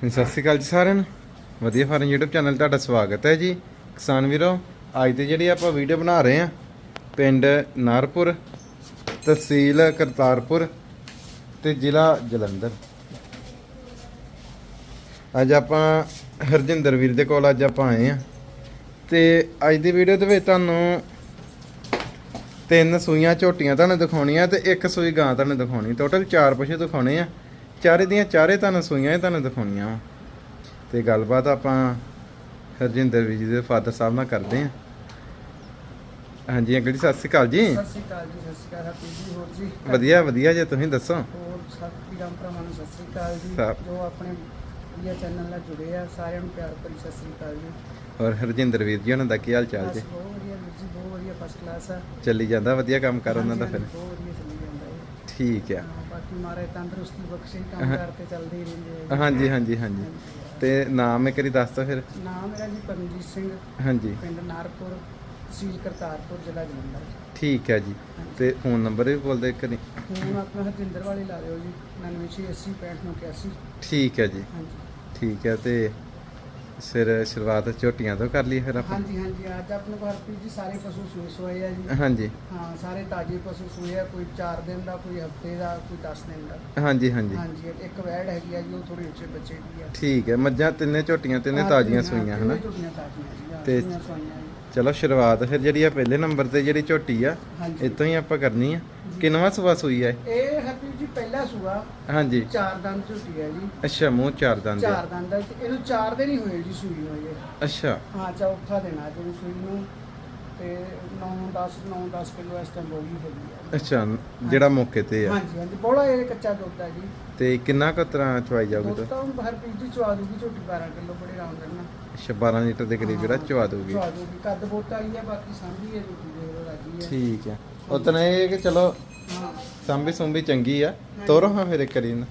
ਸਤਿ ਸ਼੍ਰੀ ਅਕਾਲ ਜੀ ਸਾਰਿਆਂ ਨੂੰ। ਵਧੀਆ ਫਾਰਮ YouTube ਚੈਨਲ ਤੁਹਾਡਾ ਸਵਾਗਤ ਹੈ ਜੀ। ਕਿਸਾਨ ਵੀਰੋ, ਅੱਜ ਤੇ ਜਿਹੜੀ ਆਪਾਂ ਵੀਡੀਓ ਬਣਾ ਰਹੇ ਆ ਪਿੰਡ ਨਾਰਪੁਰ, ਤਹਿਸੀਲ ਕਰਤਾਰਪੁਰ ਤੇ ਜ਼ਿਲ੍ਹਾ ਜਲੰਧਰ। ਅੱਜ ਆਪਾਂ ਹਰਜਿੰਦਰ ਵੀਰ ਦੇ ਕੋਲ ਅੱਜ ਆਪਾਂ ਆਏ ਆ ਤੇ ਅੱਜ ਦੀ ਵੀਡੀਓ ਦੇ ਵਿੱਚ ਤੁਹਾਨੂੰ ਤਿੰਨ ਸੂਈਆਂ ਝੋਟੀਆਂ ਤੁਹਾਨੂੰ ਦਿਖਾਉਣੀਆਂ ਤੇ ਇੱਕ ਸੂਈ ਗਾਂ ਤੁਹਾਨੂੰ ਦਿਖਾਉਣੀ। ਟੋਟਲ ਚਾਰ ਪਸ਼ੂ ਦਿਖਾਉਣੇ ਆ। ਚਾਰੇ ਦੀਆਂ ਚਾਰੇ ਤੁਹਾਨੂੰ ਸੂਈਆਂ ਹੀ ਤੁਹਾਨੂੰ ਦਿਖਾਉਣੀਆਂ ਵਾ। ਤੇ ਗੱਲਬਾਤ ਆਪਾਂ ਹਰਜਿੰਦਰ ਵੀਰ ਜੀ ਦੇ ਫਾਦਰ ਸਾਹਿਬ ਨਾਲ ਕਰਦੇ ਆ। ਹਾਂਜੀ ਅੰਕਲ ਜੀ ਸਤਿ ਸ਼੍ਰੀ ਅਕਾਲ ਜੀ। ਸਤਿ ਸ਼੍ਰੀ ਅਕਾਲ ਜੀ ਸਤਿ ਸ਼੍ਰੀ ਅਕਾਲ ਹਾਪੀ ਜੀ ਹੋਰ ਜੀ? ਵਧੀਆ ਵਧੀਆ ਜੇ ਤੁਸੀਂ ਦੱਸੋ। ਹੋਰ ਭਰਾਵਾਂ ਨੂੰ ਸਤਿ ਸ਼੍ਰੀ ਅਕਾਲ ਜੀ। ਜੋ ਆਪਣੇ ਵਧੀਆ ਚੈਨਲ ਨਾਲ ਜੁੜੇ ਆ ਸਾਰਿਆਂ ਨੂੰ ਪਿਆਰ ਭਰੀ ਸਤਿ ਸ਼੍ਰੀ ਅਕਾਲ ਜੀ। ਔਰ ਹਰਜਿੰਦਰ ਵੀਰ ਜੀ ਉਹਨਾਂ ਦਾ ਕੀ ਹਾਲ ਚਾਲ ਜੀ? ਬਹੁਤ ਵਧੀਆ ਵੀਰ ਜੀ ਬਹੁਤ ਵਧੀਆ ਫਸਟ ਕਲਾਸ ਆ। ਚੱਲੀ ਜਾਂਦਾ ਵਧੀਆ ਕੰਮ ਕਰ ਉਹਨਾਂ ਦਾ ਫਿਰ। ਬਹੁਤ ਵਧੀਆ। ਠੀਕ ਆ। ਬਾਕੀ ਮਾਰੇ ਤੰਦਰੁਸਤੀ ਬਖਸ਼ੇ ਕੰਮ ਕਰਕੇ ਚੱਲਦੇ ਹੀ ਰਹਿੰਦੇ ਆ। ਹਾਂਜੀ ਹਾਂਜੀ ਹਾਂਜੀ। ਤੇ ਨਾਮ ਇੱਕ ਵਾਰੀ ਦੱਸ ਤਾ ਫਿਰ। ਨਾਮ ਮੇਰਾ ਜੀ ਪਰਮਜੀਤ ਸਿੰਘ। ਹਾਂਜੀ। ਪਿੰਡ ਨਾਰਪੁਰ ਤਹਿਸੀਲ ਕਰਤਾਰਪੁਰ ਜ਼ਿਲ੍ਹਾ ਜਲੰਧਰ। ਠੀਕ ਹੈ ਜੀ। ਤੇ ਫੋਨ ਨੰਬਰ ਵੀ ਬੋਲ ਦੇ ਕਰੀ ਫੋਨ ਆਪਣਾ ਹਰਜਿੰਦਰ ਵਾਲੇ ਲਾ ਦਿਓ ਜੀ 9980 ਠੀਕ ਹੈ ਜੀ। ਹਾਂਜੀ। ਠੀਕ ਹੈ ਤੇ ਫਿਰ ਸ਼ੁਰੂਆਤ ਝੋਟੀਆਂ ਤੋਂ ਕਰ ਲਈ ਫਿਰ ਆਪਾਂ। ਹਾਂਜੀ ਹਾਂਜੀ ਅੱਜ ਆਪਣੇ ਕੋਲ ਹਰਪ੍ਰੀਤ ਜੀ ਸਾਰੇ ਪਸ਼ੂ ਸੂਏ ਸੋਏ ਆ ਜੀ। ਹਾਂਜੀ। ਹਾਂ ਸਾਰੇ ਤਾਜ਼ੇ ਪਸ਼ੂ ਸੂਏ ਆ ਕੋਈ 4 ਦਿਨ ਦਾ ਕੋਈ ਹਫ਼ਤੇ ਦਾ ਕੋਈ 10 ਦਿਨ ਦਾ। ਹਾਂਜੀ ਹਾਂਜੀ। ਹਾਂਜੀ ਇੱਕ ਵੈੜ ਹੈਗੀ ਆ ਜੀ ਉਹ ਥੋੜੀ ਉੱਚੇ ਬੱਚੇ ਦੀ ਆ। ਠੀਕ ਹੈ ਮੱਝਾਂ ਤਿੰਨੇ ਝੋਟੀਆਂ ਤਿੰਨੇ ਤਾਜ਼ੀਆਂ ਸੂਈਆਂ ਹਨਾ? ਝੋਟੀਆਂ ਤਾਜ਼ੀਆਂ ਤੇ-। ਚਲੋ ਸ਼ੁਰੂਆਤ ਫਿਰ ਜਿਹੜੀ ਆ ਪਹਿਲੇ ਨੰਬਰ ਤੇ ਜਿਹੜੀ ਝੋਟੀ ਆ ਇਤੋਂ ਹੀ ਆਪਾਂ ਕਰਨੀ ਆ। ਕਿੰਨਵਾਂ ਸੂਆ ਸੂਈ ਹੈ ਇਹ ਹਰਪ੍ਰੀਤ ਪਹਿਲਾ ਸੂਆ ਹਾਂਜੀ। ਚਾਰ ਦੰਦ ਝੋਟੀ ਹੈ ਜੀ। ਅੱਛਾ ਮੂੰਹ ਚਾਰ ਦੰਦ ਆ। ਚਾਰ ਦੰਦ ਤੇ ਇਹਨੂੰ ਚਾਰ ਦਿਨ ਹੀ ਹੋਏ ਜੀ ਸੂਈ ਨੂੰ ਇਹ ਅੱਛਾ। ਹਾਂ ਚੌਥਾ ਦਿਨ ਅੱਜ ਨੂੰ ਸੂਈ ਨੂੰ। ਤੇ 9 10 9 10 ਕਿਲੋ ਇਸ ਟਾਈਮ ਬੋਲੀ ਹੈਗੀ ਆ। ਅੱਛਾ ਜਿਹੜਾ ਮੌਕੇ ਤੇ ਆ। ਹਾਂਜੀ ਹਾਂਜੀ। ਬੋਲਾ ਇਹ ਕੱਚਾ ਦੁੱਧ ਹੈ ਜੀ। ਤੇ ਕਿੰਨਾ ਕੁ ਤਰ੍ਹਾਂ ਚਵਾਈ ਜਾਊਗੀ ਦੁੱਧ ਤੋ ਹਰ ਪੀਸ ਦੀ ਚਵਾ ਦੂਗੀ ਝੋਟੀ 12 ਕਿਲੋ ਬੜੇ ਆਰਾਮ ਨਾਲ ਅੱਛਾ 12 ਲੀਟਰ ਦੇ ਕਰੀਬ ਜਿਹੜਾ ਚਵਾ ਦੂਗੀ ਚਵਾ ਦੂਗੀ ਕੱਦ ਬੋਤਾ ਆਈ ਹੈ ਬਾਕੀ ਸਾਂਭੀ ਹੈ ਝੋਟੀ ਦੇ ਲੱਗੀ ਹੈ ਠੀਕ ਹੈ ਉਤਨਾ ਇਹ ਕਿ ਚਲੋ ਹਾਂ ਸੰਭੀ ਸੁੰਭੀ ਚੰਗੀ ਆ ਤੋਰੋ ਹਾਂ ਫਿਰ ਇੱਕ ਵਾਰੀ ਇਹਨੂੰ।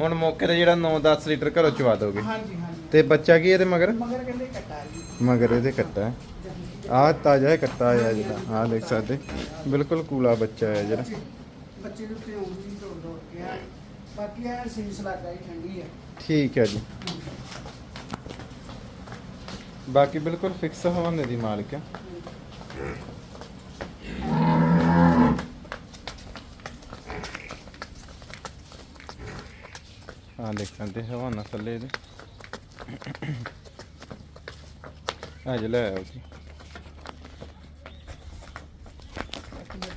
ਹੁਣ ਮੌਕੇ ਤੇ ਜਿਹੜਾ 9-10 ਲੀਟਰ ਘਰੋਂ ਚਵਾ ਦੋਗੇ। ਹਾਂਜੀ ਹਾਂਜੀ। ਤੇ ਬੱਚਾ ਕੀ ਇਹਦੇ ਮਗਰ? ਮਗਰ ਕਹਿੰਦੇ ਕੱਟਾ ਹੈ ਜੀ। ਮਗਰ ਇਹਦੇ ਕੱਟਾ। ਹੈ ਆਹ ਤਾਜ਼ਾ ਹੈ ਕੱਟਾ ਆ ਜਿਹੜਾ। ਆਹ ਦੇਖ ਸਕਦੇ। ਬਿਲਕੁਲ ਕੂਲਾ ਬੱਚਾ ਹੈ ਜਿਹੜਾ। ਬੱਚੇ- ਬੱਚੇ ਦੇ ਉੱਤੇ ਉਂਗਲੀ ਤੋੜ ਤੋੜ ਕੇ ਆ। ਬਾਕੀ ਇਹ ਸੀਸ ਲੱਗਾ ਹੀ ਠੰਡੀ ਹੈ ਠੀਕ ਹੈ ਜੀ। ਬਾਕੀ ਬਿਲਕੁਲ ਫਿਕਸ ਹਵਾਨੇ ਦੀ ਮਾਲਕ ਹੈ ਆ ਦੇਖ ਸਕਦੇ ਹਵਾਨਾ ਥੱਲੇ ਇਹਦੇ। ਆ ਜੇ ਲੈ ਆਓ ਜੀ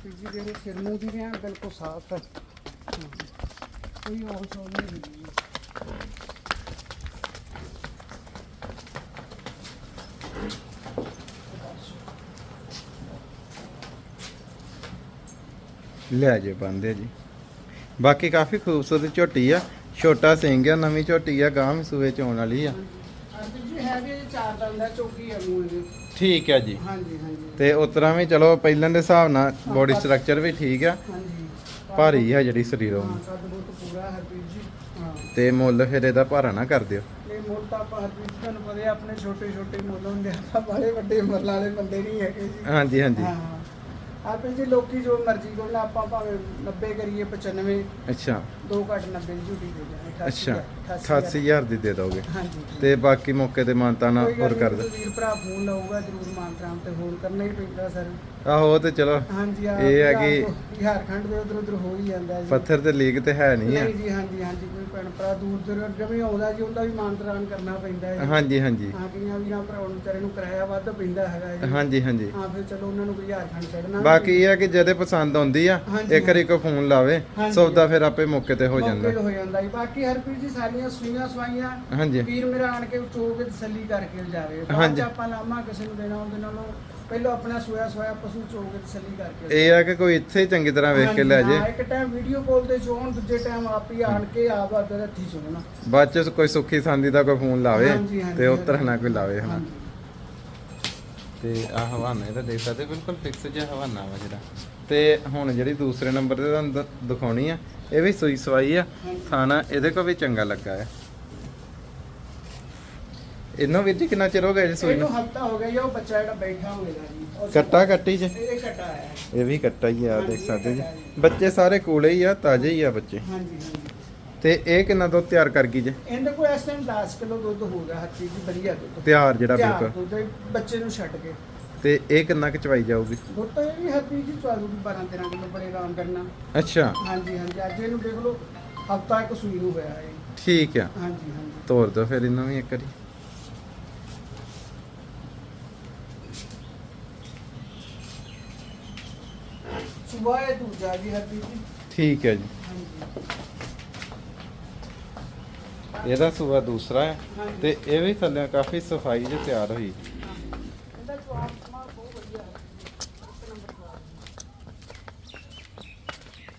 ਜੀ ਜਿਹੜੇ ਸਿਰ ਮੂੰਹ ਦੀ ਰਹਿਣ ਬਿਲਕੁਲ ਸਾਫ਼ ਹੈ। ਕੋਈ ਹੋਰ ਸੋਲ ਨਹੀਂ ਲੈ ਜੇ ਬੰਦੇ ਜੀ। ਬਾਕੀ ਕਾਫੀ ਖੂਬਸੂਰਤ ਝੋਟੀ ਆ। ਛੋਟਾ ਸਿੰਘ ਆ ਨਵੀਂ ਝੋਟੀ ਆ ਗਾਂ ਵੀ ਸੂਏ ਚ ਆਉਣ ਵਾਲੀ ਆ। ਜੀ ਹੈ ਵੀ ਇਹ ਚਾਰ ਦੰਦ ਦਾ ਚੌਕੀ ਹੈ ਮੂੰਹ ਇਹਦੇ। ਠੀਕ ਹੈ ਜੀ। ਹਾਂਜੀ ਹਾਂਜੀ। ਤੇ ਉਤਰਾ ਵੀ ਚਲੋ ਪਹਿਲਾਂ ਦੇ ਹਿਸਾਬ ਨਾਲ ਬੋਡੀ ਸਟਰਕਚਰ ਵੀ ਠੀਕ ਆ। ਹਾਂਜੀ। ਭਾਰੀ ਆ ਜਿਹੜੀ ਸਰੀਰੋਂ। ਹਾਂ ਕੱਦ ਬਹੁਤ ਪੂਰਾ ਹਰਪ੍ਰੀਤ ਜੀ। ਹਾਂ। ਤੇ ਮੁੱਲ ਫਿਰ ਇਹਦਾ ਭਾਰਾ ਨਾ ਕਰ ਦਿਓ। ਇਹ ਤਾਂ ਆਪਾਂ ਹਰਪ੍ਰੀਤ ਜੀ ਤੁਹਾਨੂੰ ਪਤਾ ਹੈ ਆਪਣੇ ਛੋਟੇ ਛੋਟੇ ਮੁੱਲ ਹੁੰਦੇ ਆ ਆਪਾਂ ਬੜੇ ਵੱਡੇ ਮੁੱਲ ਵਾਲੇ ਬੰਦੇ ਨਹੀਂ ਹੈਗੇ ਜੀ। ਹਾਂਜੀ ਹਾਂਜੀ। ਹਾਂ। ਆਪੇ ਜੀ ਲੋਕੀ ਜੋ ਮਰਜ਼ੀ ਕੋਲ ਆਪਾਂ ਭਾਵੇਂ 90 ਕਰੀਏ 95 ਅੱਛਾ। ਦੋ ਘੱਟ 90 ਦੀ ਝੂਠੀ ਦੇ ਦਿਆਂਗੇ ਅੱਛਾ 88 88000 ਦੀ ਦੇ ਦੋਗੇ। ਹਾਂਜੀ ਤੇ ਬਾਕੀ ਮੌਕੇ ਤੇ ਮਾਨਤਾ ਨਾ ਹੋਰ ਕਰ ਨਹੀਂ, ਦੇ। ਵੀਰ ਭਰਾ ਫੋਨ ਲਾਊਗਾ ਜਰੂਰ ਮਾਨਤਰਾਮ ਤੇ ਫੋਨ ਕਰਨਾ ਹੀ ਪੈਂਦਾ ਸਰ। ਆਹੋ ਤੇ ਚਲੋ। ਹਾਂਜੀ ਇਹ ਹੈ ਕਿ ਝਾਰਖੰਡ ਦੇ ਉਧਰ ਉਧਰ ਹੋ ਹੀ ਜਾਂਦਾ ਜੀ। ਪੱਥਰ ਤੇ ਲੀਕ ਤੇ ਹੈ ਨਹੀਂ ਆ। ਨਹੀਂ ਜੀ ਹਾਂਜੀ ਹਾਂਜੀ ਕੋਈ ਭੈਣ ਭਰਾ ਦੂਰ ਦੂਰ ਜਿਵੇਂ ਆਉਂਦਾ ਜੀ ਉਹਦਾ ਵੀ ਮਾਨਤਰਾਨ ਕਰਨਾ ਪੈਂਦਾ ਹੈ ਹਾਂਜੀ ਹਾਂਜੀ। ਹਾਂ ਕਈਆਂ ਵੀਰਾਂ ਭਰਾਵਾਂ ਨੂੰ ਵਿਚਾਰੇ ਨੂੰ ਕਿਰਾਇਆ ਵੱਧ ਪੈਂਦਾ ਹੈਗਾ ਜੀ। ਹਾਂਜੀ ਹਾਂਜੀ। ਹਾਂ ਫਿਰ ਚਲੋ ਉਹਨਾਂ ਨੂੰ ਕੋਈ ਝਾਰਖੰਡ ਛੱਡਣਾ ਬਾਕੀ ਇਹ ਆ ਕਿ ਜਿਹਦੇ ਪਸੰਦ ਆਉਂਦੀ ਆ ਹਾਂਜੀ, ਇੱਕ ਵਾਰੀ ਕੋ ਫੋਨ ਲਾਵੇ ਹਾਂਜੀ। ਸੌਦਾ ਫਿਰ ਆਪੇ ਮੌਕੇ ਤੇ ਹੋ ਜਾਂਦਾ। ਹੋ ਜਾਂਦਾ ਜੀ। ਬਾਕੀ ਹਰਪ੍ਰੀਤ ਜੀ ਸਾਰੀਆਂ ਸੂਈਆਂ ਸਵਾਈਆਂ ਹਾਂਜੀ। ਵੀਰ ਮੇਰਾ ਆਣ ਕੇ ਚੋਕ ਕੇ ਤਸੱਲੀ ਕਰਕੇ ਜਾਵੇ। ਬਾਅਦ ਹਾਂਜੀ। ਚ ਆਪਾਂ ਲਾਮਾ ਕਿਸੇ ਨੂੰ ਦੇਣਾ ਉਹਦੇ ਨਾਲੋਂ ਪਹਿਲਾਂ ਆਪਣਾ ਸੋਇਆ ਸੋਇਆ ਪਸ਼ੂ ਚੋਕ ਕੇ ਤਸੱਲੀ ਕਰਕੇ ਇਹ ਆ ਕਿ ਕੋਈ ਇੱਥੇ ਹੀ ਚੰਗੀ ਤਰ੍ਹਾਂ ਵੇਖ ਕੇ ਲੈ ਜੇ। ਹਾਂ, ਇੱਕ ਟਾਈਮ ਵੀਡੀਓ ਕਾਲ ਤੇ ਚੋਣ ਦੂਜੇ ਟਾਈਮ ਆਪ ਹੀ ਆਣ ਕੇ ਆਪ ਆਦਰ ਹੱਥੀ ਚੋਣਾ ਬਾਅਦ ਚ ਕੋਈ ਸੁੱਖੀ ਸਾਂਦੀ ਦਾ ਕੋਈ ਫੋਨ ਲਾਵੇ ਹਾਂਜੀ, ਹਾਂਜੀ, ਤੇ ਉਤਰ ਨਾ ਕੋਈ ਲਾਵੇ ਹਨਾ ਹਾਂਜੀ। ਤੇ ਆ ਹਵਾਨਾ ਇਹਦਾ ਦੇਖ ਸਕਦੇ ਬਿਲਕੁਲ ਫਿਕਸ ਜਿਹਾ ਹਵਾਨਾ ਵਾ ਜਿਹੜਾ। ਤੇ ਹੁਣ ਜਿਹੜੀ ਦੂਸਰੇ ਨੰਬਰ ਤੇ ਤੁਹਾਨੂੰ ਦ- ਦਿਖਾਉਣੀ ਆ ਇਹ ਵੀ ਸੂਈ ਸਵਾਈ ਆ। ਹਾਂਜੀ। ਥਾਣਾ ਇਹਦੇ ਕੋ ਵੀ ਚੰਗਾ ਲੱਗਾ ਹੈ ਇਹਨੂੰ ਵੀਰ ਜੀ ਕਿੰਨਾ ਚਿਰ ਹੋ ਗਿਆ ਜੀ ਸੂਈ ਇਹਨੂੰ ਨੂੰ? ਹਫਤਾ ਹੋ ਗਿਆ ਜੀ ਉਹ ਬੱਚਾ ਜਿਹੜਾ ਬੈਠਾ ਹੋਵੇਗਾ ਜੀ। ਉਹ ਕੱਟਾ ਕੱਟੀ ਚ? ਇਹ ਕੱਟਾ ਹੈ। ਇਹ ਵੀ ਕੱਟਾ ਹੀ ਆ ਦੇਖ ਸਕਦੇ ਜੀ। ਜੀ। ਬੱਚੇ ਸਾਰੇ ਕੋਲੇ ਹੀ ਆ ਤਾਜ਼ੇ ਹੀ ਆ ਬੱਚੇ। ਹਾਂਜੀ ਹਾਂਜੀ। ਤੇ ਇਹ ਕਿੰਨਾ ਦੁੱਧ ਤਿਆਰ ਕਰ ਗਈ ਜੇ? ਇਹਦੇ ਕੋਲ ਇਸ ਟਾਈਮ 10 ਕਿਲੋ ਦੁੱਧ ਹਰ ਚੀਜ਼ ਦੀ ਵਧੀਆ ਦੁੱਧ। ਤਿਆਰ ਜਿਹੜਾ ਤਿਆਰ ਬਿਲਕੁਲ। ਦੁੱਧ ਹੈ, ਬੱਚੇ ਨੂੰ ਛੱਡ ਕੇ। ਤੇ ਇਹ ਕਿੰਨਾ ਕੁ ਚਵਾਈ ਜਾਊਗੀ? ਦੁੱਧ ਤਾਂ ਇਹ ਵੀ ਚੀਜ਼ ਦੀ ਚਾਲੂ 12 13 ਕਿਲੋ ਬੜੇ ਆਰਾਮ ਕਰਨਾ। ਅੱਛਾ। ਹਾਂਜੀ ਹਾਂਜੀ ਅੱਜ ਇਹਨੂੰ ਦੇਖ ਲਓ ਹਫਤਾ ਇੱਕ ਸੂਈ ਨੂੰ ਹੋਇਆ ਹੈ ਠੀਕ ਆ। ਹਾਂਜੀ ਹਾਂਜੀ। ਤੋਰ ਦੋ ਫਿਰ ਇਹਨਾਂ ਵੀ ਇੱਕ ਵਾਰੀ। ਇਹ ਦੂਜਾ ਜੀ ਠੀਕ ਹੈ ਜੀ। ਹਾਂਜੀ। ਇਹਦਾ ਸੂਆ ਦੂਸਰਾ ਹੈ ਹਾਂਜੀ। ਤੇ ਇਹ ਵੀ ਥੱਲੇ ਕਾਫੀ ਸਫ਼ਾਈ ਜੇ ਤਿਆਰ ਹੋਈ। ਇਹਦਾ ਜਵਾਬ ਸਮਾਂ ਬਹੁਤ ਵਧੀਆ ਹੈ। ਇੱਕ ਨੰਬਰ ਦਾ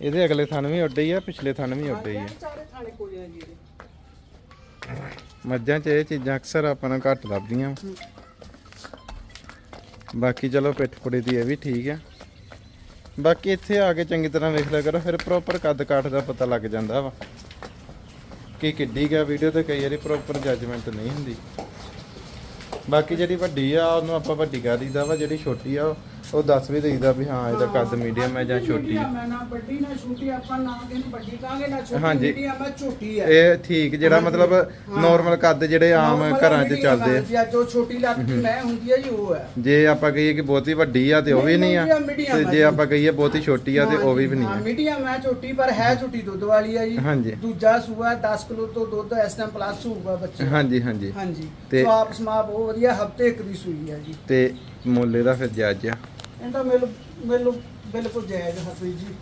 ਇਹਦੇ ਅਗਲੇ ਥਣ ਵੀ ਉੱਡੇ ਹੀ ਆ ਪਿਛਲੇ ਥਣ ਵੀ ਉੱਡੇ ਹੀ ਆ। ਚਾਰੇ ਥਾਣੇ ਕੋਲੇ ਆ ਜੀ ਇਹਦੇ। ਮੱਝਾਂ 'ਚ ਇਹ ਚੀਜ਼ਾਂ ਅਕਸਰ ਆਪਾਂ ਨੂੰ ਘੱਟ ਲੱਭਦੀਆਂ। ਹੂੰ। ਬਾਕੀ ਚਲੋ ਪਿੱਠ ਪੁੜੇ ਦੀ ਇਹ ਵੀ ਠੀਕ ਆ। ਬਾਕੀ ਇੱਥੇ ਆ ਕੇ ਚੰਗੀ ਤਰ੍ਹਾਂ ਵੇਖ ਲਿਆ ਕਰੋ, ਫਿਰ ਪ੍ਰੋਪਰ ਕੱਦ ਕਾਠ ਦਾ ਪਤਾ ਲੱਗ ਜਾਂਦਾ ਵਾ। ਕਿ ਕਿੱਡੀ ਗਿਆ ਵੀਡੀਓ ਤੇ ਕਈ ਵਾਰੀ ਪ੍ਰੋਪਰ ਜੱਜਮੈਂਟ ਨਹੀਂ ਹੁੰਦੀ। ਬਾਕੀ ਜਿਹੜੀ ਵੱਡੀ ਆ, ਉਹਨੂੰ ਆਪਾਂ ਵੱਡੀ ਕਹਿ ਦਈਦਾ ਵਾ, ਜਿਹੜੀ ਛੋਟੀ ਆ ਉਹ ਦੱਸ ਵੀ ਦਈਦਾ ਵੀ ਹਾਂ ਇਹਦਾ ਕੱਦ ਮੀਡੀਅਮ ਹੈ ਜਾਂ ਛੋਟੀ ਹੈ ਹੈ, ਨਾ ਵੱਡੀ ਨਾ ਛੋਟੀ ਆਪਾਂ ਨਾ ਇਹਨੂੰ ਵੱਡੀ ਕਹਾਂਗੇ ਨਾ ਛੋਟੀ ਹਾਂਜੀ। ਮੀਡੀਅਮ ਹੈ ਛੋਟੀ ਹੈ ਇਹ ਠੀਕ ਜਿਹੜਾ। ਮਤਲਬ। ਨਾਰਮਲ ਕੱਦ ਜਿਹੜੇ ਆਮ Normal ਘਰਾਂ 'ਚ medium ਚੱਲਦੇ ਆ ਜਾਂ ਛੋਟੀ ਦੀ ਮੈਂ ਹੁੰਦੀ ਹੈ ਜੀ ਉਹ ਹੈ ਜੇ ਆਪਾਂ ਕਹੀਏ ਕਿ ਬਹੁਤੀ ਵੱਡੀ ਆ ਤੇ ਉਹ ਵੀ ਨਹੀਂ, ਆ medium, medium ਤੇ ਆ ਜੇ ਜੀ। ਆਪਾਂ ਕਹੀਏ ਬਹੁਤੀ ਛੋਟੀ ਆ ਤੇ ਉਹ ਵੀ ਵੀ ਨਹੀਂ ਮੀਡੀਅਮ ਹੈ ਛੋਟੀ ਪਰ ਹੈ ਛੋਟੀ ਦੁੱਧ ਵਾਲੀ ਹੈ ਜੀ ਹਾਂਜੀ। ਦੂਜਾ ਸੂਆ 10 ਕਿਲੋ ਤੋਂ ਦੁੱਧ ਇਸ ਟਾਈਮ ਪਲੱਸ ਹੋਊਗਾ ਬੱਚੇ ਆ ਦਾ। ਹਾਂਜੀ ਹਾਂਜੀ ਹਾਂਜੀ ਤੇ- ਸਵਾਪ ਸਮਾ ਬਹੁਤ ਵਧੀਆ ਹਫ਼ਤੇ ਇੱਕ ਦੀ ਸੂਈ ਹੈ ਜੀ ਤੇ ਮੁੱਲ ਇਹਦਾ ਫਿਰ ਜਾਇਜ਼ ਆ ਇਹਦਾ ਮਿਲ ਮਿਲ ਬਿਲਕੁਲ ਜਾਇਜ਼ ਹਰਪ੍ਰੀਤ ਜੀ।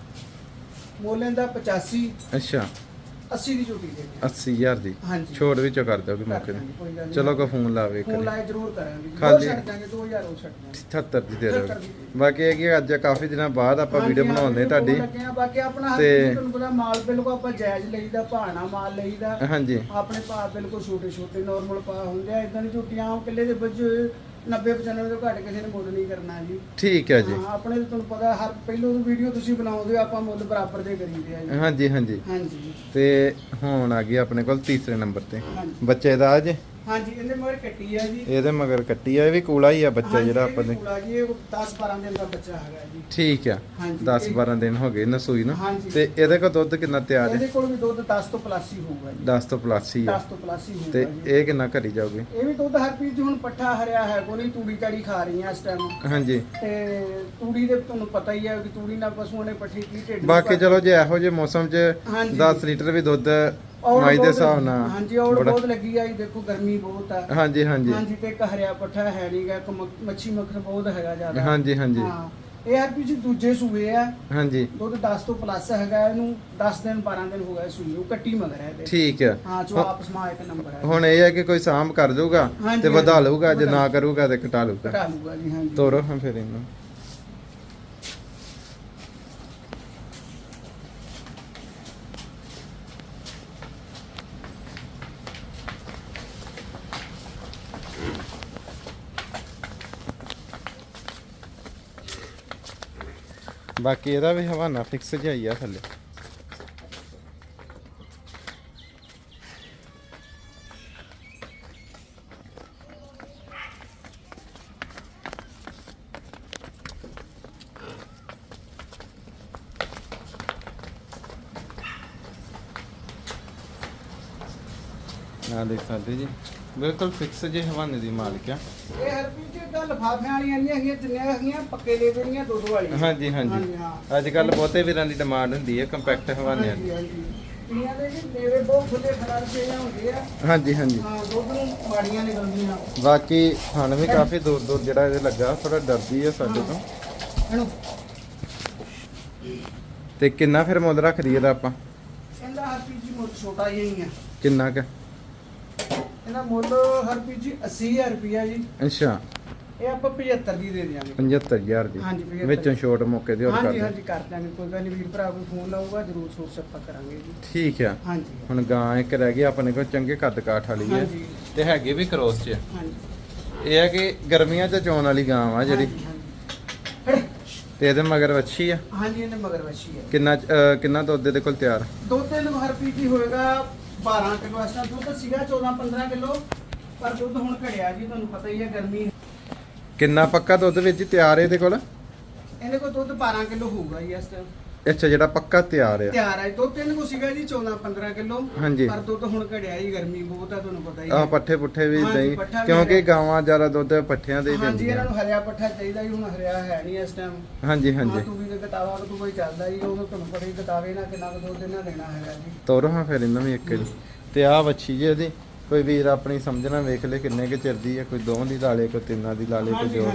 ਮੁੱਲ ਇਹਦਾ 85 ਅੱਛਾ। 80 ਦੀ ਝੋਟੀ ਦੇ ਦਿਓ। 80000 ਦੀ। ਹਾਂਜੀ। ਛੋੜ ਵਿੱਚੋਂ ਕਰ ਮੌਕੇ ਦਾਂਗੇ, ਕੋਈ ਗੱਲ ਤੇ ਨਹੀਂ। ਚਲੋ ਕੋ ਫੋਨ ਲਾਵੇ ਫੋਨ ਕਰੇ ਲਾਏ ਜ਼ਰੂਰ ਕਰਾਂਗੇ ਜੀ। ਖਾਲੀ- ਛੱਡ ਦਾਂਗੇ 2000 ਉਹ ਛੱਡ ਦਾਂਗੇ 78 ਦੀ ਦੇ 78 ਦੋਗੇ ਦੀ। ਬਾਕੀ ਇਹ ਕਿ ਅੱਜ ਕਾਫੀ ਦਿਨਾਂ ਬਾਅਦ ਆਪਾਂ ਹਾਂਜੀ, ਵੀਡੀਓ ਹਾਂਜੀ, ਬਣਾਉਂਦੇ ਤੁਹਾਡੀ। ਲੱਗੇ ਬਾਕੀ ਆਪਣਾ ਹਰ ਤੇ- ਚੀਜ਼ ਤੁਹਾਨੂੰ ਪਤਾ ਮਾਲ ਬਿਲਕੁਲ ਆਪਾਂ ਜਾਇਜ਼ ਲਈਦਾ ਭਾਣਾ ਮਾਲ ਲਈਦਾ। ਹਾਂਜੀ। ਆਪਣੇ ਭਾਅ ਬਿਲਕੁਲ ਛੋਟੇ ਛੋਟੇ ਨਾਰਮਲ ਭਾਅ ਹੁੰਦੇ ਆ। ਇਦਾਂ ਦੀ ਝੂਟੀਆਂ ਆਮ ਕਿੱਲੇ ਦੇ ਬੱਜੇ 90 95 ਤੋਂ ਘੱਟ ਕਿਸੇ ਨੇ ਮੁੱਲ ਨਹੀਂ ਕਰਨਾ ਜੀ। ਠੀਕ ਹੈ ਜੀ। ਹਾਂ ਆਪਣੇ ਤਾਂ ਤੁਹਾਨੂੰ ਪਤਾ ਹਰ ਪਹਿਲੋਂ ਦੀ ਵੀਡੀਓ ਤੁਸੀਂ ਬਣਾਉਂਦੇ ਹੋ ਆਪਾਂ ਮੁੱਲ ਬਰਾਬਰ ਦੇ ਕਰੀਦੇ ਆ ਜੀ। ਹਾਂਜੀ ਹਾਂਜੀ। ਹਾਂਜੀ। ਤੇ ਹੁਣ ਆ ਗਈ ਆਪਣੇ ਕੋਲ ਤੀਸਰੇ ਨੰਬਰ ਤੇ। ਹਾਂਜੀ। ਬੱਚੇ ਦਾ ਅੱਜ? ਹਾਂਜੀ ਇਹਦੇ ਮਗਰ ਕੱਟੀ ਆ ਜੀ। ਇਹਦੇ ਮਗਰ ਕੱਟੀ ਆ ਇਹ ਵੀ ਕੂਲਾ ਹੀ ਆ ਬੱਚਾ ਜਿਹੜਾ ਆਪਾਂ ਨੇ ਪੂਰਾ ਜੀ ਇਹ 10 12 ਦਿਨ ਦਾ ਬੱਚਾ ਹੈਗਾ ਜੀ। ਠੀਕ ਆ ਹਾਂਜੀ, 10 ਇਹ- 12 ਦਿਨ ਹੋ ਗਏ ਨਸੂਈ ਨੂੰ। ਹਾਂਜੀ। ਤੇ ਇਹਦੇ ਕੋਲ ਦੁੱਧ ਕਿੰਨਾ ਤਿਆਰ ਇਹਦੇ ਹੈ ਕੋਲ ਵੀ ਦੁੱਧ 10 ਤੋਂ ਪਲੱਸ ਹੀ ਹੋਊਗਾ ਜੀ। 10 ਤੋਂ ਪਲੱਸ ਹੀ ਆ। 10 ਤੋਂ ਪਲੱਸ ਹੀ ਹੋਊਗਾ ਤੇ ਜੀ। ਇਹ ਕਿੰਨਾ ਘਰੀ ਜਾਊਗੀ? ਇਹ ਵੀ ਦੁੱਧ ਹਰਪ੍ਰੀਤ ਜੀ ਹੁਣ ਪੱਠਾ ਹਰਿਆ ਹੈ ਕੋਈ ਤੂੜੀ ਕਾੜੀ ਖਾ ਰਹੀਆਂ ਇਸ ਟਾਈਮ ਹਾਂਜੀ। ਤੇ ਤੂੜੀ ਦੇ ਤੁਹਾਨੂੰ ਪਤਾ ਹੀ ਹੈ ਕਿ ਤੂੜੀ ਨਾਲ ਪਸ਼ੂਆਂ ਨੇ ਪੱਠੀ ਕੀ ਢਿੱਡ ਨੂੰ ਬਾਕੀ ਭਰ- ਚਲੋ ਜੇ ਇਹੋ ਜਿਹੇ ਮੌਸਮ 'ਚ ਹਾਂਜੀ। 10 ਲੀਟਰ ਵੀ ਦੁੱਧ ਮਾਈ ਦੇ ਬਹੁਤ- ਹਿਸਾਬ ਨਾਲ ਹਾਂਜੀ ਔੜ ਬੜਾ- ਬਹੁਤ ਲੱਗੀ ਆ ਜੀ ਦੇਖੋ ਗਰਮੀ ਬਹੁਤ ਆ। ਹਾਂਜੀ ਹਾਂਜੀ। ਹਾਂਜੀ ਤੇ ਇੱਕ ਹਰਿਆ ਪੱਠਾ ਹੈ ਨਹੀਂਗਾ ਮੱਛੀ ਮੱਖਣ ਬਹੁਤ ਹੈਗਾ ਜ਼ਿਆਦਾ। ਹਾਂਜੀ ਹਾਂਜੀ। ਹਾਂ ਇਹ ਹਰਪ੍ਰੀਤ ਜੀ ਦੂਜੇ ਸੂਏ ਆ। ਹਾਂਜੀ। ਦੁੱਧ 10 ਤੋਂ ਪਲੱਸ ਹੈਗਾ ਇਹਨੂੰ 10 ਦਿਨ 12 ਦਿਨ ਹੋ ਗਏ ਸੂਈ ਉਹ ਕੱਟੀ ਮਗਰ ਹੈ ਇਹਦੇ। ਠੀਕ ਆ। ਹਾਂ ਜੋ ਆਪਸ ਮਾ ਇੱਕ ਨੰਬਰ ਹੈ। ਹੁਣ ਇਹ ਹੈ ਕਿ ਕੋਈ ਸਾਂਭ ਕਰ ਦੂਗਾ ਹਾਂਜੀ, ਤੇ ਵਧਾ ਹਾਂਜੀ। ਲਊਗਾ ਜੇ ਨਾ ਕਰੂਗਾ ਤੇ ਘਟਾ ਲਊਗਾ। ਘਟਾ ਲੂਗਾ ਜੀ ਹਾਂਜੀ। ਤੋਰੋ ਹਾਂ ਫਿਰ ਇਹਨੂੰ। ਬਾਕੀ ਇਹਦਾ ਵੀ ਹਵਾਨਾ ਫਿਕਸ ਜਿਹਾ ਹੀ ਆ ਥੱਲੇ। ਨਾ ਦੇਖ ਸਕਦੇ ਜੀ, ਬਿਲਕੁਲ ਫਿਕਸ ਜੇ ਹਵਾਨੇ ਦੀ ਮਾਲਕ ਆ। ਇਹ ਹਰਪ੍ਰੀਤ ਤਾਂ ਲਫਾਫਿਆਂ ਵਾਲੀਆਂ ਨਹੀਂ ਹੈਗੀਆਂ ਜਿੰਨੀਆਂ ਹੈਗੀਆਂ ਪੱਕੇ ਲੈ ਦੇਣੀਆਂ ਦੁੱਧ ਵਾਲੀਆਂ। ਹਾਂਜੀ ਹਾਂਜੀ। ਹਾਂ। ਅੱਜ ਕੱਲ ਬਹੁਤੇ ਵੀਰਾਂ ਦੀ ਡਿਮਾਂਡ ਹੁੰਦੀ ਹੈ ਕੰਪੈਕਟ ਹਵਾਨਿਆਂ ਦੀ ਹਾਂਜੀ ਦੇ ਜੀ ਬਹੁਤ ਖੁੱਲੇ ਖਰਾਰ ਤੇ ਹੁੰਦੇ ਆ ਹਾਂਜੀ ਹਾਂਜੀ। ਹਾਂ ਦੁੱਧ ਨੂੰ ਮਾੜੀਆਂ ਨਿਕਲਦੀਆਂ। ਬਾਕੀ ਥਣ ਵੀ ਕਾਫੀ ਦੂਰ ਦੂਰ ਜਿਹੜਾ ਇਹਦੇ ਲੱਗਾ ਥੋੜਾ ਡਰਦੀ ਹੈ ਸਾਡੇ ਤੋਂ। ਇਹਨੂੰ ਤੇ ਕਿੰਨਾ ਫਿਰ ਮੁੱਲ ਰੱਖਦੀ ਇਹਦਾ ਆਪਾਂ? ਇਹਦਾ ਹਰਪ੍ਰੀਤ ਜੀ ਮੁੱਲ ਛੋਟਾ ਜਿਹਾ ਹੀ ਆ। ਕਿੰਨਾ ਕ? ਇਹਦਾ ਮੁੱਲ ਹਰਪ੍ਰੀਤ ਜੀ 80000 ਰੁਪਿਆ ਜੀ। ਅੱਛਾ। ਇਹ ਆਪਾਂ 75 ਦੀ ਦੇ ਦਿਆਂਗੇ। 75000 ਦੀ। ਹਾਂਜੀ, 75 ਵਿੱਚੋਂ ਛੋਟ ਮੌਕੇ ਦੀ ਹੋਰ ਕਰ ਹਾਂਜੀ ਦਿਓ। ਹਾਂਜੀ ਕਰ ਦਾਂਗੇ ਕੋਈ ਗੱਲ ਨਹੀਂ ਵੀਰ ਭਰਾ ਕੋਈ ਫੋਨ ਲਾਊਗਾ ਜਰੂਰ ਸੋਚ ਸੱਪਾ ਕਰਾਂਗੇ ਜੀ। ਠੀਕ ਆ। ਹਾਂਜੀ। ਹੁਣ ਗਾਂ ਇੱਕ ਰਹਿ ਗਈ ਆਪਣੇ ਕੋਲ ਚੰਗੇ ਕੱਦ ਕਾਠ ਵਾਲੀ ਹੈ। ਹਾਂਜੀ। ਤੇ ਹੈਗੇ ਵੀ ਕ੍ਰੋਸ 'ਚ। ਹਾਂਜੀ। ਇਹ ਹੈ ਕਿ ਗਰਮੀਆਂ 'ਚ ਚੋਣ ਵਾਲੀ ਗਾਂ ਆ ਜਿਹੜੀ। ਹਾਂਜੀ, ਹਾਂਜੀ। ਹੜੇ। ਤੇ ਇਹਦੇ ਮਗਰ ਵੱਛੀ ਆ। ਹਾਂਜੀ ਇਹਨੇ ਮਗਰ ਵੱਛੀ ਹੈ ਕਿੰਨਾ ਅਹ, ਕਿੰਨਾ ਦੁੱਧ ਇਹਦੇ ਕੋਲ ਤਿਆਰ? ਦੋ ਤਿੰਨ ਹਰਪ੍ਰੀਤ ਜੀ ਹੋਏਗਾ 12 ਕਿਲੋ ਇਸ ਤਰ੍ਹਾਂ ਦੁੱਧ ਸੀਗਾ 14 15 ਕਿਲੋ। ਪਰ ਦੁੱਧ ਹੁਣ ਘੜਿਆ ਜੀ ਤੁਹਾਨੂੰ ਪਤਾ ਹੀ ਹੈ ਗਰਮੀ ਕਿੰਨਾ ਪੱਕਾ ਦੁੱਧ ਵਿੱਚ ਤਿਆਰ ਇਹਦੇ ਕੋਲ? ਇਹਦੇ ਕੋਲ ਦੁੱਧ 12 ਕਿਲੋ ਹੋਊਗਾ ਜੀ ਇਸ ਟਾਈਮ ਅੱਛਾ ਜਿਹੜਾ ਪੱਕਾ ਤਿਆਰ ਆ ਤਿਆਰ ਹੈ। ਦੋ ਤਿੰਨ ਕੋ ਸੀਗਾ ਜੀ 14 15 ਕਿਲੋ। ਹਾਂਜੀ। ਪਰ ਦੁੱਧ ਹੁਣ ਘੜਿਆ ਹੀ ਗਰਮੀ ਬਹੁਤ ਆ ਤੁਹਾਨੂੰ ਪਤਾ ਹੀ ਆ ਪੱਠੇ ਪੁੱਠੇ ਵੀ ਵੀ ਕਿਉਂਕਿ। ਗਾਵਾਂ ਜ਼ਿਆਦਾ ਦੁੱਧ ਪੱਠਿਆਂ ਦੇ ਹੀ ਹਾਂਜੀ ਇਹਨਾਂ ਦਿੰਦੀਆਂ ਨੂੰ ਹਰਿਆ ਪੱਠਾ ਚਾਹੀਦਾ ਜੀ ਹੁਣ ਹਰਿਆ ਹੈ ਨਹੀਂ ਇਸ ਟਾਈਮ ਹਾਂਜੀ ਹਾਂਜੀ। ਤੂੰ ਵੀ ਤੇ ਕਟਾਵਾ ਤੂੰ ਕੋਈ ਚੱਲਦਾ ਜੀ ਉਹ ਤੁਹਾਨੂੰ ਪਤਾ ਹੀ ਕਟਾਵੇ ਨਾ ਕਿੰਨਾ ਕੁ ਦੁੱਧ ਇਹਨਾਂ ਦੇਣਾ ਹੈਗਾ ਜੀ। ਤੋਰੋ ਹਾਂ ਫਿਰ ਇਹਨਾਂ ਵੀ ਇੱਕ। ਤੇ ਆ ਵੱਛੀ ਜੀ ਇਹਦੀ। ਕੋਈ ਵੀਰ ਆਪਣੀ ਸਮਝਣਾ ਵੇਖ ਲੈ ਕਿੰਨੇ ਕੁ ਚਿਰ ਦੀ ਆ ਕੋਈ ਦੋਵਾਂ ਦੀ ਲਾ ਲੇ ਕੋਈ ਤਿੰਨਾਂ ਦੀ ਲਾ ਲੇ ਕੋਈ ਜੋ ਆ।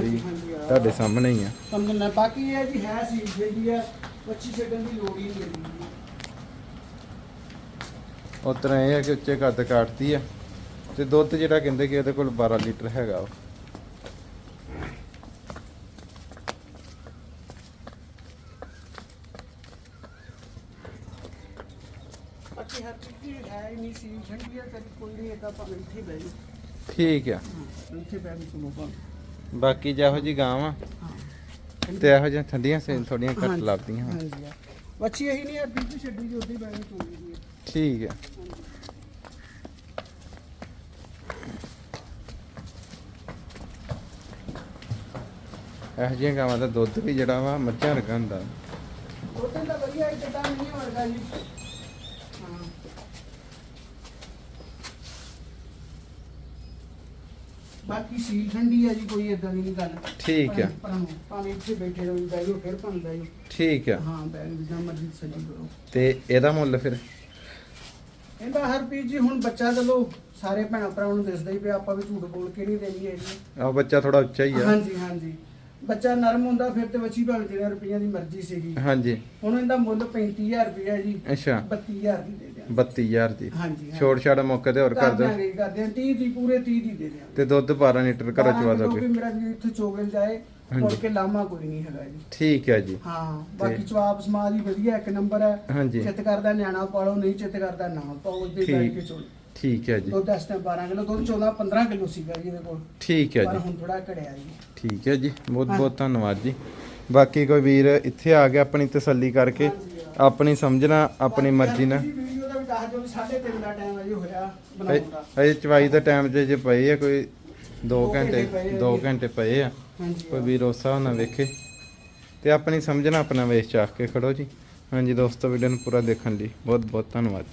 ਤੁਹਾਡੇ ਸਾਹਮਣੇ ਹੀ ਆ ਸਮਝਣਾ ਬਾਕੀ ਇਹ ਹੈ ਜੀ ਹੈ ਸੀ ਜਿਹੜੀ ਹੈ ਬੱਚੀ ਛੱਡਣ ਦੀ ਲੋੜ ਹੀ ਨਹੀਂ ਹੈਗੀ ਉਸ ਤਰ੍ਹਾਂ ਇਹ ਆ ਕਿ ਉੱਚੇ ਕੱਦ ਕਾਟਦੀ ਆ ਤੇ ਦੁੱਧ ਜਿਹੜਾ ਕਹਿੰਦੇ ਕਿ ਇਹਦੇ ਕੋਲ 12 ਲੀਟਰ ਹੈਗਾ ਵਾ। ਬਾਕੀ ਹਰ ਚੀਜ਼ ਦੀ ਠੰਡੀ ਕਦੀ ਕੋਈ ਨਹੀਂ ਇੱਥੇ ਬਹਿ ਜਾਓ। ਠੀਕ ਆ। ਹਾਂ, ਇੱਥੇ ਬਹਿ ਕੇ ਸੁਣੋ ਭਾਵੇਂ। ਬਾਕੀ ਜਿਹੋ ਜੀ ਗਾਂ ਵਾ ਤੇ ਇਹੋ ਜਿਹੀਆਂ ਠੰਡੀਆਂ ਸੇ ਥੋੜੀਆਂ ਘੱਟ ਹਾਂਜੀ, ਲੱਗਦੀਆਂ ਵਾ। ਹਾਂਜੀ ਆ। ਬੱਚੀ ਇਹੀ ਨਹੀਂ ਹੈ ਬੀਬੀ ਛੱਡੀ ਜੀ ਉੱਧਰ ਹੀ ਬਹਿ ਕੇ ਦੀ ਠੀਕ ਆ। ਇਹੋ ਜਿਹੀਆਂ ਗਾਵਾਂ ਦਾ ਦੁੱਧ ਵੀ ਜਿਹੜਾ ਵਾ ਮੱਝਾਂ ਵਰਗਾ ਹੁੰਦਾ। ਉਹਦੇ ਤਾਂ ਵਧੀਆ ਹੈ ਜਿੱਦਾਂ ਨਹੀਂ ਵਰਗਾ ਜੀ ਹਾਂ ਬਾਕੀ ਸੀਲ ਠੰਡੀ ਹੈ ਜੀ ਕੋਈ ਇਦਾਂ ਦੀ ਨਹੀਂ ਗੱਲ। ਠੀਕ ਆ। ਭਾਵੇਂ- ਭਾਵੇਂ ਇੱਥੇ ਬੈਠੇ ਰਹੋ ਬਹਿ ਜਾਓ ਫਿਰ ਭੰਨ ਜਾਓ ਠੀਕ ਆ। ਹਾਂ ਬੈਗ ਜਿੱਦਾਂ ਮਰਜ਼ੀ ਸੱਜੀ ਕਰੋ। ਤੇ ਇਹਦਾ ਮੁੱਲ ਫਿਰ? ਇਹਦਾ ਹਰਪ੍ਰੀਤ ਜੀ ਹੁਣ ਬੱਚਾ ਚਲੋ ਸਾਰੇ ਭੈਣਾਂ ਭਰਾਵਾਂ ਨੂੰ ਦਿਸਦਾ ਹੀ ਪਿਆ ਆਪਾਂ ਵੀ ਝੂਠ ਬੋਲ ਕੇ ਨਹੀਂ ਦੇਣੀ ਹੈਗੀ ਆ ਬੱਚਾ ਥੋੜਾ ਉੱਚਾ ਹੀ ਆ। ਹਾਂਜੀ ਹਾਂਜੀ। ਬੱਚਾ ਨਰਮ ਹੁੰਦਾ ਫਿਰ ਤੇ ਬੱਚੀ ਭਾਵੇਂ ਜਿਹੜੇ ਰੁਪਈਆਂ ਦੀ ਮਰਜ਼ੀ ਸੀਗੀ। ਹਾਂਜੀ। ਹੁਣ ਇਹਦਾ ਮੁੱਲ 35000 ਰੁਪਇਆ ਜੀ ਅੱਛਾ। 32000 ਦੀ ਦੇ 32000 ਦੀ। ਹਾਂਜੀ ਛੋੜ ਛਾੜ ਮੌਕੇ ਤੇ ਹੋਰ ਕਰ ਦੋ ਦਿਆਂਗੇ ਕਰ ਦਿਆਂ 30 ਦੀ ਪੂਰੇ 30 ਦੀ ਦੇ ਦਿਆਂਗੇ। ਤੇ ਦੁੱਧ 12 ਲੀਟਰ ਘਰੋਂ ਚਵਾ ਦੋਗੇ। ਮੇਰਾ ਵੀ ਇੱਥੇ ਚੋਗਲ ਜਾਏ ਮੁੜ ਹਾਂਜੀ। ਕੇ ਲਾਮਾ ਕੋਈ ਨਹੀਂ ਹੈਗਾ ਜੀ। ਠੀਕ ਹੈ ਜੀ। ਹਾਂ ਬਾਕੀ ਚਵਾਪ ਸਮਾਜ ਹੀ ਵਧੀਆ ਇੱਕ ਨੰਬਰ ਹੈ। ਹਾਂਜੀ। ਚਿੱਤ ਕਰਦਾ ਨਿਆਣਾ ਪਾਲੋ ਨਹੀਂ ਚਿੱਤ ਕਰਦਾ ਨਾ ਪਾਓ ਇੱਥੇ ਠੀਕ। ਬੈਠ ਕੇ ਚੋਲ ਠੀਕ ਹੈ ਜੀ। ਦੁੱਧ ਇਸ ਟਾਈਮ 12 ਕਿਲੋ ਦੁੱਧ 14 15 ਕਿਲੋ ਸੀਗਾ ਜੀ ਇਹਦੇ ਕੋਲ। ਠੀਕ ਹੈ ਪਰ ਜੀ। ਹੁਣ ਥੋੜਾ ਘੜਿਆ ਜੀ। ਠੀਕ ਹੈ ਜੀ। ਬਹੁਤ ਹਾਂ। ਬਹੁਤ ਧੰਨਵਾਦ ਜੀ। ਬਾਕੀ ਕੋਈ ਵੀਰ ਇੱਥੇ ਆ ਗਿਆ ਆਪਣੀ ਤਸੱਲੀ ਕਰਕੇ ਹਾਂ। ਆਪਣੀ ਸਮਝਣਾ ਆਪਣੀ ਮਰਜ਼ੀ ਨਾਲ। ਦੱਸ ਦਿਓ ਵੀ 3:30 ਦਾ ਟਾਈਮ ਅਜੇ ਹੋਇਆ ਬਣਾਉਣ ਦਾ। ਅਜੇ ਚਵਾਈ ਦਾ ਟਾਈਮ ਜੇ ਜੇ ਪਏ ਆ ਕੋਈ 2 ਦੋ ਘੰਟੇ ਘੰਟੇ ਪਏ ਆ 2 ਜੀ। ਘੰਟੇ ਪਏ ਆ। ਹਾਂਜੀ। ਕੋਈ ਵੀਰ ਉਸ ਹਿਸਾਬ ਨਾਲ ਵੇਖੇ। ਤੇ ਆਪਣੀ ਸਮਝਣਾ ਆਪਣਾ ਵੇਚ ਚਾਖ ਕੇ ਖੜੋ ਜੀ। ਹਾਂਜੀ ਦੋਸਤੋ ਵੀਡੀਓ ਨੂੰ ਪੂਰਾ ਦੇਖਣ ਲਈ ਬਹੁਤ ਬਹੁਤ ਧੰਨਵਾਦ।